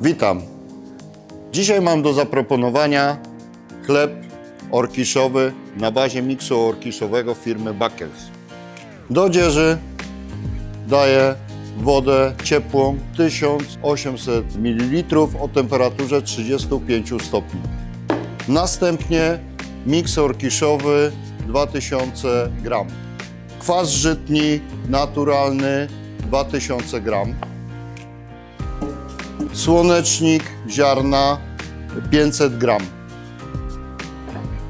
Witam. Dzisiaj mam do zaproponowania chleb orkiszowy na bazie miksu orkiszowego firmy Bakkers. Do odzieży daję wodę ciepłą 1800 ml o temperaturze 35 stopni. Następnie miks orkiszowy 2000 gram. Kwas żytni naturalny 2000 gram. Słonecznik ziarna 500 gram.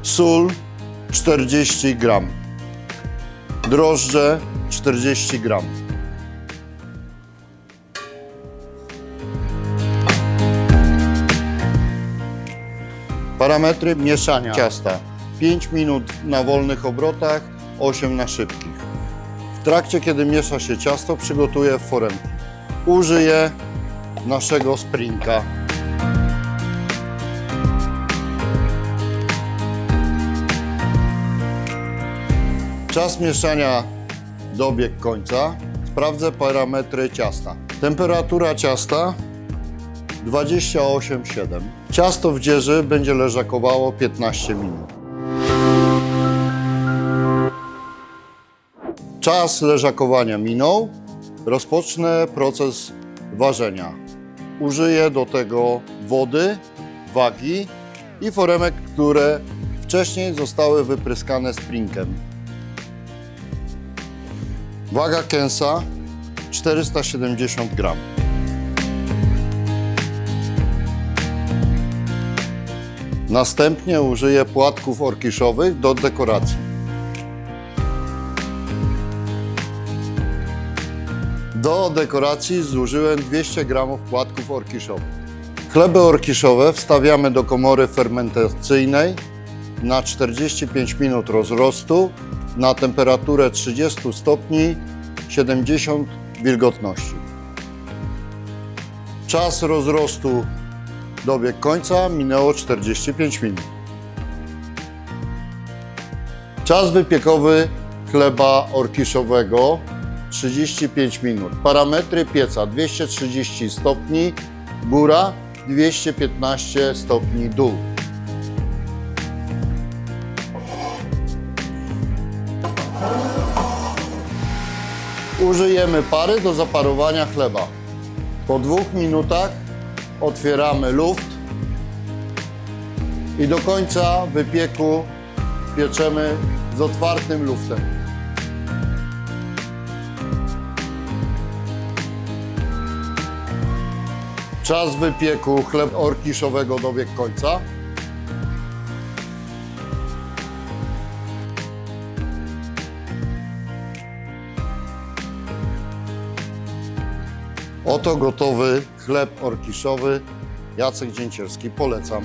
Sól 40 gram. Drożdże 40 gram. Parametry mieszania ciasta. 5 minut na wolnych obrotach, 8 na szybkich. W trakcie, kiedy miesza się ciasto, przygotuję foremki. Użyję naszego sprinka. Czas mieszania dobiegł końca. Sprawdzę parametry ciasta. Temperatura ciasta 28,7. Ciasto w dzieży będzie leżakowało 15 minut. Czas leżakowania minął. Rozpocznę proces ważenia. Użyję do tego wody, wagi i foremek, które wcześniej zostały wypryskane sprinkiem. Waga kęsa 470 gram. Następnie użyję płatków orkiszowych do dekoracji. Do dekoracji zużyłem 200 g płatków orkiszowych. Chleby orkiszowe wstawiamy do komory fermentacyjnej na 45 minut rozrostu na temperaturę 30 stopni 70 wilgotności. Czas rozrostu dobiegł końca, minęło 45 minut. Czas wypiekowy chleba orkiszowego 35 minut. Parametry pieca 230 stopni góra, 215 stopni dół. Użyjemy pary do zaparowania chleba. Po dwóch minutach otwieramy luft i do końca wypieku pieczemy z otwartym luftem. Czas wypieku chleb orkiszowego dobiegł końca. Oto gotowy chleb orkiszowy. Jacek Dzięcierski, polecam.